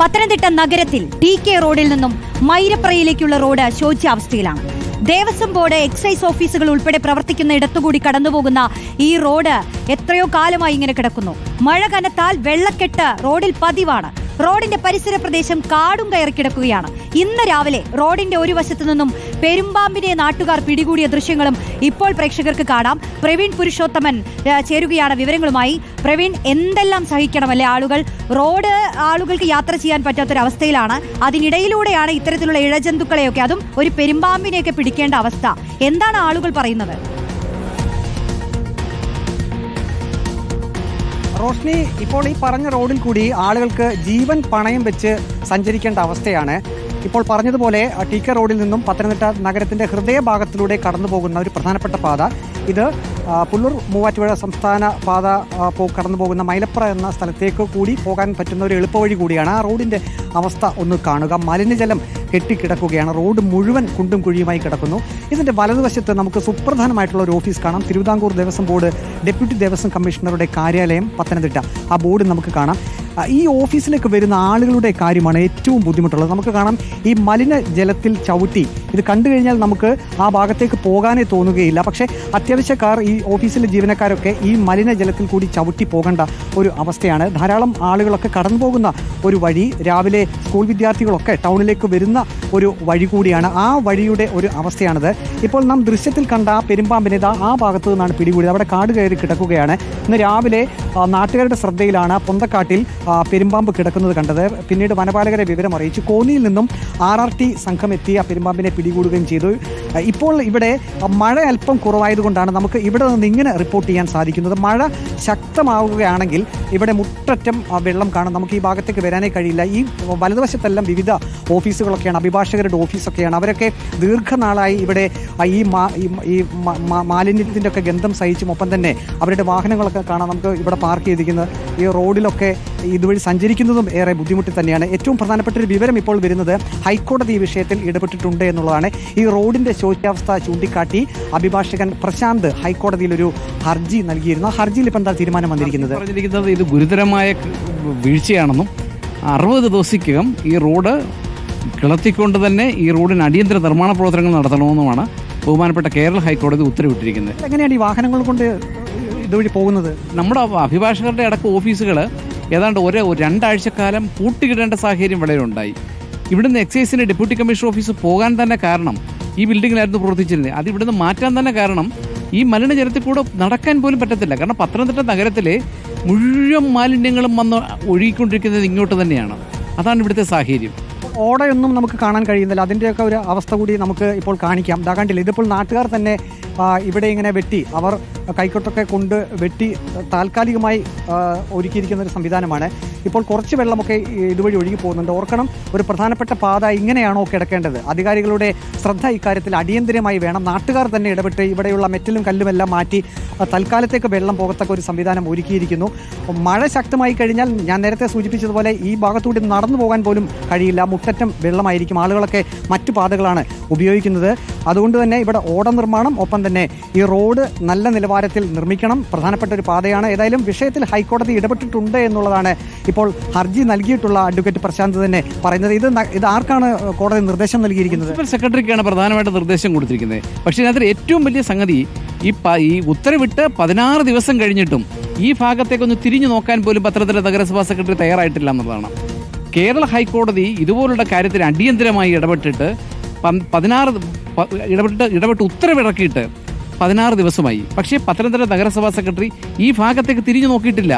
പത്തനംതിട്ട നഗരത്തിൽ T K റോഡിൽ നിന്നും മൈരപ്രയിലേക്കുള്ള റോഡ് ശോച്യാവസ്ഥയിലാണ് ദേവസ്വം ബോർഡ് എക്സൈസ് ഓഫീസുകൾ ഉൾപ്പെടെ പ്രവർത്തിക്കുന്ന ഇടത്തുകൂടി കടന്നുപോകുന്ന ഈ റോഡ് എത്രയോ കാലമായി ഇങ്ങനെ കിടക്കുന്നു. മഴ കനത്താൽ വെള്ളക്കെട്ട് റോഡിൽ പതിവാണ്. റോഡിന്റെ പരിസര പ്രദേശം കാടും കയറി കിടക്കുകയാണ്. ഇന്ന് രാവിലെ റോഡിന്റെ ഒരു വശത്തു നിന്നും പെരുമ്പാമ്പിനെ നാട്ടുകാർ പിടികൂടിയ ദൃശ്യങ്ങളും ഇപ്പോൾ പ്രേക്ഷകർക്ക് കാണാം. പ്രവീൺ പുരുഷോത്തമൻ ചേരുകയാണ് വിവരങ്ങളുമായി. പ്രവീൺ എന്തെല്ലാം സഹിക്കണമല്ലേ ആളുകൾ? റോഡ് ആളുകൾക്ക് യാത്ര ചെയ്യാൻ പറ്റാത്തൊരവസ്ഥയിലാണ്. അതിനിടയിലൂടെയാണ് ഇത്തരത്തിലുള്ള ഇഴജന്തുക്കളെയൊക്കെ അതും ഒരു പെരുമ്പാമ്പിനെയൊക്കെ പിടിക്കേണ്ട അവസ്ഥ. എന്താണ് ആളുകൾ പറയുന്നത്? റോഷ്നി ഇപ്പോൾ ഈ പറഞ്ഞ റോഡിൽ കൂടി ആളുകൾക്ക് ജീവൻ പണയം വെച്ച് സഞ്ചരിക്കേണ്ട അവസ്ഥയാണ്. ഇപ്പോൾ പറഞ്ഞതുപോലെ ടി കെ റോഡിൽ നിന്നും പത്തനംതിട്ട നഗരത്തിന്റെ ഹൃദയഭാഗത്തിലൂടെ കടന്നു പോകുന്ന ഒരു പ്രധാനപ്പെട്ട പാത. ഇത് പുല്ലൂർ മൂവാറ്റുപുഴ സംസ്ഥാന പാത കടന്നു പോകുന്ന മൈലപ്ര എന്ന സ്ഥലത്തേക്ക് കൂടി പോകാൻ പറ്റുന്ന ഒരു എളുപ്പവഴി കൂടിയാണ് ആ റോഡിന്റെ അവസ്ഥ ഒന്ന് കാണുക. മലിനജലം കെട്ടിക്കിടക്കുകയാണ്. റോഡ് മുഴുവൻ കുണ്ടും കുഴിയുമായി കിടക്കുന്നു. ഇതിന്റെ വലതുവശത്ത് നമുക്ക് സുപ്രധാനമായിട്ടുള്ള ഒരു ഓഫീസ് കാണാം. തിരുവിതാംകൂർ ദേവസ്വം ബോർഡ് ഡെപ്യൂട്ടി ദേവസ്വം കമ്മീഷണറുടെ കാര്യാലയം പത്തനംതിട്ട. ആ ബോർഡ് നമുക്ക് കാണാം. ഈ ഓഫീസിലേക്ക് വരുന്ന ആളുകളുടെ കാര്യമാണ് ഏറ്റവും ബുദ്ധിമുട്ടുള്ളത്. നമുക്ക് കാണാം ഈ മലിന ജലത്തിൽ ചവിട്ടി. ഇത് കണ്ടു കഴിഞ്ഞാൽ നമുക്ക് ആ ഭാഗത്തേക്ക് പോകാനേ തോന്നുകയില്ല. പക്ഷേ അത്യാവശ്യക്കാർ ഈ ഓഫീസിലെ ജീവനക്കാരൊക്കെ ഈ മലിന ജലത്തിൽ കൂടി ചവിട്ടി പോകേണ്ട ഒരു അവസ്ഥയാണ്. ധാരാളം ആളുകളൊക്കെ കടന്നു പോകുന്ന ഒരു വഴി രാവിലെ സ്കൂൾ വിദ്യാർത്ഥികളൊക്കെ ടൗണിലേക്ക് വരുന്ന ഒരു വഴി കൂടിയാണ്. ആ വഴിയുടെ ഒരു അവസ്ഥയാണിത്. ഇപ്പോൾ നാം ദൃശ്യത്തിൽ കണ്ട ആ പെരുമ്പാമ്പിനെ ഇതാ ആ ഭാഗത്തു നിന്നാണ് പിടികൂടിയത്. അവിടെ കാട് കയറി കിടക്കുകയാണ്. ഇന്ന് രാവിലെ നാട്ടുകാരുടെ ശ്രദ്ധയിലാണ്. പൊന്തക്കാട്ടിൽ പെരുമ്പാമ്പ് കിടക്കുന്നത് കണ്ടത്. പിന്നീട് വനപാലകരെ വിവരം അറിയിച്ചു. കോന്നിയിൽ നിന്നും ആർ ആർ ടി സംഘം എത്തി ആ പെരുമ്പാമ്പിനെ പിടികൂടുകയും ചെയ്തു. ഇപ്പോൾ ഇവിടെ മഴ അല്പം കുറവായതുകൊണ്ടാണ് നമുക്ക് ഇവിടെ നിന്ന് ഇങ്ങനെ റിപ്പോർട്ട് ചെയ്യാൻ സാധിക്കുന്നത്. മഴ ശക്തമാവുകയാണെങ്കിൽ ഇവിടെ മുട്ടറ്റം വെള്ളം കാണാം. നമുക്ക് ഈ ഭാഗത്തേക്ക് വരാനേ കഴിയില്ല. ഈ വലതുവശത്തെല്ലാം വിവിധ ഓഫീസുകളൊക്കെയാണ്. അഭിഭാഷകരുടെ ഓഫീസൊക്കെയാണ്. അവരൊക്കെ ദീർഘനാളായി ഇവിടെ ഈ ഈ മാലിന്യത്തിന്റെ ഒക്കെ ഗന്ധം സഹിച്ചും ഒപ്പം തന്നെ അവരുടെ വാഹനങ്ങളൊക്കെ കാണാം നമുക്ക് ഇവിടെ പാർക്ക് ചെയ്തിരിക്കുന്നത്. ഈ റോഡിലൊക്കെ ഇതുവഴി സഞ്ചരിക്കുന്നതും ഏറെ ബുദ്ധിമുട്ടി തന്നെയാണ്. ഏറ്റവും പ്രധാനപ്പെട്ട ഒരു വിവരം ഇപ്പോൾ വരുന്നത് ഹൈക്കോടതി ഈ വിഷയത്തിൽ ഇടപെട്ടിട്ടുണ്ട് എന്നുള്ളതാണ്. ഈ റോഡിന്റെ ശോച്യാവസ്ഥ ചൂണ്ടിക്കാട്ടി അഭിഭാഷകൻ പ്രശാന്ത് ഹൈക്കോടതിയിൽ ഒരു ഹർജി നൽകിയിരുന്നു. ആ ഹർജിയിൽ ഇപ്പം എന്താ തീരുമാനം വന്നിരിക്കുന്നത്? പറഞ്ഞിരിക്കുന്നത് ഇത് ഗുരുതരമായ വീഴ്ചയാണെന്നും അറുപത് ദിവസത്തിനകം ഈ റോഡ് കിളത്തിക്കൊണ്ട് തന്നെ ഈ റോഡിന് അടിയന്തര നിർമ്മാണ പ്രവർത്തനങ്ങൾ നടത്തണമെന്നുമാണ് ബഹുമാനപ്പെട്ട കേരള ഹൈക്കോടതി ഉത്തരവിട്ടിരിക്കുന്നത്. എങ്ങനെയാണ് ഈ വാഹനങ്ങൾ കൊണ്ട് ഇതുവഴി പോകുന്നത്? നമ്മുടെ അഭിഭാഷകരുടെ അടക്കം ഓഫീസുകൾ ഏതാണ്ട് ഒരേ ഒരു രണ്ടാഴ്ചക്കാലം പൂട്ടിയിടേണ്ട സാഹചര്യം വളരെ ഉണ്ടായി ഇവിടുന്ന് എക്സൈസിന്റെ ഡെപ്യൂട്ടി കമ്മീഷണർ ഓഫീസ് പോകാൻ തന്നെ കാരണം ഈ ബിൽഡിങ്ങിലായിരുന്നു പ്രവർത്തിച്ചിരുന്നത്. അത് ഇവിടുന്ന് മാറ്റാൻ തന്നെ കാരണം ഈ മലിനജലത്തിൽ കൂടെ നടക്കാൻ പോലും പറ്റത്തില്ല. കാരണം പത്തനംതിട്ട നഗരത്തിലെ മുഴുവൻ മാലിന്യങ്ങളും വന്ന് ഒഴുകിക്കൊണ്ടിരിക്കുന്നത് ഇങ്ങോട്ട് തന്നെയാണ്. അതാണ് ഇവിടുത്തെ സാഹചര്യം. ഓടയൊന്നും നമുക്ക് കാണാൻ കഴിയുന്നില്ല. അതിന്റെയൊക്കെ ഒരു അവസ്ഥ കൂടി നമുക്ക് ഇപ്പോൾ കാണിക്കാം. ഇതാകാണ്ടില്ല കണ്ടില്ല ഇതിപ്പോൾ നാട്ടുകാർ തന്നെ ഇവിടെ ഇങ്ങനെ വെട്ടി അവർ കൈക്കൊട്ടൊക്കെ കൊണ്ട് വെട്ടി താൽക്കാലികമായി ഒരുക്കിയിരിക്കുന്ന ഒരു സംവിധാനമാണ്. ഇപ്പോൾ കുറച്ച് വെള്ളമൊക്കെ ഇതുവഴി ഒഴുകി പോകുന്നുണ്ട്. ഓർക്കണം ഒരു പ്രധാനപ്പെട്ട പാത ഇങ്ങനെയാണോ കിടക്കേണ്ടത്? അധികാരികളുടെ ശ്രദ്ധ ഇക്കാര്യത്തിൽ അടിയന്തിരമായി വേണം. നാട്ടുകാർ തന്നെ ഇടപെട്ട് ഇവിടെയുള്ള മെറ്റലും കല്ലുമെല്ലാം മാറ്റി തൽക്കാലത്തേക്ക് വെള്ളം പോകത്തക്ക ഒരു സംവിധാനം ഒരുക്കിയിരിക്കുന്നു. മഴ ശക്തമായി കഴിഞ്ഞാൽ ഞാൻ നേരത്തെ സൂചിപ്പിച്ചതുപോലെ ഈ ഭാഗത്തൂടി നടന്നു പോകാൻ പോലും കഴിയില്ല. മുട്ടറ്റം വെള്ളമായിരിക്കും. ആളുകളൊക്കെ മറ്റു പാതകളാണ് ഉപയോഗിക്കുന്നത്. അതുകൊണ്ട് തന്നെ ഇവിടെ ഓട നിർമ്മാണം ഒപ്പം തന്നെ ഈ റോഡ് നല്ല നിലവാരത്തിൽ നിർമ്മിക്കണം. പ്രധാനപ്പെട്ട ഒരു പാതയാണ്. ഏതായാലും വിഷയത്തിൽ ഹൈക്കോടതി ഇടപെട്ടിട്ടുണ്ട് എന്നുള്ളതാണ് ഇപ്പോൾ ഹർജി നൽകിയിട്ടുള്ള അഡ്വക്കേറ്റ് പ്രശാന്ത് തന്നെ പറയുന്നത് ഇത് ഇത് ആർക്കാണ് കോടതി നിർദ്ദേശം നൽകിയിരിക്കുന്നത്? സെക്രട്ടറിക്കാണ് പ്രധാനമായിട്ട് നിർദ്ദേശം കൊടുത്തിരിക്കുന്നത്. പക്ഷേ ഇതിനകത്ത് ഏറ്റവും വലിയ സംഗതി ഈ ഈ ഉത്തരവിട്ട് പതിനാറ് ദിവസം കഴിഞ്ഞിട്ടും ഈ ഭാഗത്തേക്കൊന്ന് തിരിഞ്ഞു നോക്കാൻ പോലും പത്രത്തിലെ നഗരസഭാ സെക്രട്ടറി തയ്യാറായിട്ടില്ല എന്നുള്ളതാണ്. കേരള ഹൈക്കോടതി ഇതുപോലുള്ള കാര്യത്തിൽ അടിയന്തരമായി ഇടപെട്ടിട്ട് പതിനാറ് ഇടപെട്ട് ഇടപെട്ട് ഉത്തരവിറക്കിയിട്ട് പതിനാറ് ദിവസമായി. പക്ഷേ പത്തനംതിട്ട നഗരസഭാ സെക്രട്ടറി ഈ ഭാഗത്തേക്ക് തിരിഞ്ഞു നോക്കിയിട്ടില്ല.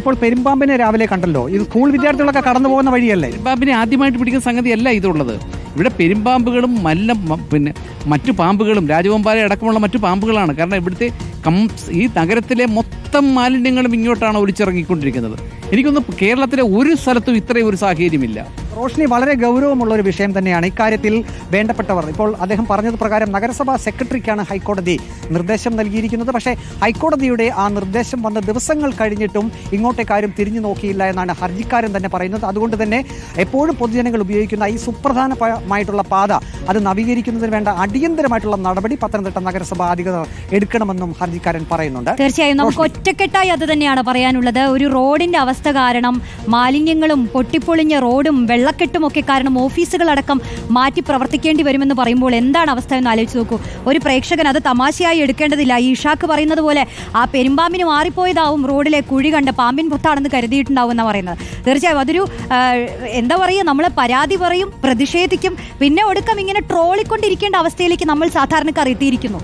ഇപ്പോൾ പെരുമ്പാമ്പിനെ രാവിലെ കണ്ടല്ലോ. ഇത് സ്കൂൾ വിദ്യാർത്ഥികളൊക്കെ കടന്നു പോകുന്ന വഴിയല്ലേ? പെരുമ്പാമ്പിനെ ആദ്യമായിട്ട് പിടിക്കുന്ന സംഗതിയല്ല ഇതുള്ളത്. ഇവിടെ പെരുമ്പാമ്പുകളും മല്ല പിന്നെ മറ്റു പാമ്പുകളും രാജവമ്പാല അടക്കമുള്ള മറ്റു പാമ്പുകളാണ്. കാരണം ഇവിടുത്തെ കം ഈ നഗരത്തിലെ മൊത്തം മാലിന്യങ്ങളും ഇങ്ങോട്ടാണ് ഒലിച്ചിറങ്ങിക്കൊണ്ടിരിക്കുന്നത്. എനിക്കൊന്ന് കേരളത്തിലെ ഒരു സ്ഥലത്തും ഇത്രയും ഒരു സാഹചര്യമില്ല. റോഷ്നി വളരെ ഗൗരവമുള്ള ഒരു വിഷയം തന്നെയാണ്. ഇക്കാര്യത്തിൽ വേണ്ടപ്പെട്ടവർ ഇപ്പോൾ അദ്ദേഹം പറഞ്ഞത് പ്രകാരം നഗരസഭാ സെക്രട്ടറിക്കാണ് ഹൈക്കോടതി നിർദ്ദേശം നൽകിയിരിക്കുന്നത്. പക്ഷേ ഹൈക്കോടതിയുടെ ആ നിർദ്ദേശം വന്ന ദിവസങ്ങൾ കഴിഞ്ഞിട്ടും ഇങ്ങോട്ടേക്കാരും തിരിഞ്ഞു നോക്കിയില്ല എന്നാണ് ഹർജിക്കാരൻ തന്നെ പറയുന്നത്. അതുകൊണ്ട് തന്നെ എപ്പോഴും പൊതുജനങ്ങൾ ഉപയോഗിക്കുന്ന ഈ സുപ്രധാനമായിട്ടുള്ള പാത അത് നവീകരിക്കുന്നതിന് വേണ്ട അടിയന്തരമായിട്ടുള്ള നടപടി പത്തനംതിട്ട നഗരസഭാ അധികൃതർ എടുക്കണമെന്നും ഹർജിക്കാരൻ പറയുന്നുണ്ട്. തീർച്ചയായും നമുക്ക് ഒറ്റക്കെട്ടായി അത് തന്നെയാണ് പറയാനുള്ളത്. ഒരു റോഡിന്റെ അവസ്ഥ കാരണം മാലിന്യങ്ങളും പൊട്ടിപ്പൊളിഞ്ഞ റോഡും വെള്ളക്കെട്ടും ഒക്കെ കാരണം ഓഫീസുകളടക്കം മാറ്റി പ്രവർത്തിക്കേണ്ടി വരുമെന്ന് പറയുമ്പോൾ എന്താണ് അവസ്ഥ എന്ന് ആലോചിച്ച് നോക്കൂ. ഒരു പ്രേക്ഷകൻ അത് തമാശയായി എടുക്കേണ്ടതില്ല. ഈ ഇഷാക്ക് പറയുന്നത് പോലെ ആ പെരുമ്പാമ്പിന് മാറിപ്പോയതാവും. റോഡിലെ കുഴി കണ്ട് പാമ്പിൻ പുത്താണെന്ന് കരുതിയിട്ടുണ്ടാവും എന്നാണ് പറയുന്നത്. തീർച്ചയായും അതൊരു എന്താ പറയുക നമ്മൾ പരാതി പറയും പ്രതിഷേധിക്കും. പിന്നെ ഒടുക്കം ഇങ്ങനെ ട്രോളിക്കൊണ്ടിരിക്കേണ്ട അവസ്ഥയിലേക്ക് നമ്മൾ സാധാരണക്കാർ എത്തിയിരിക്കുന്നു.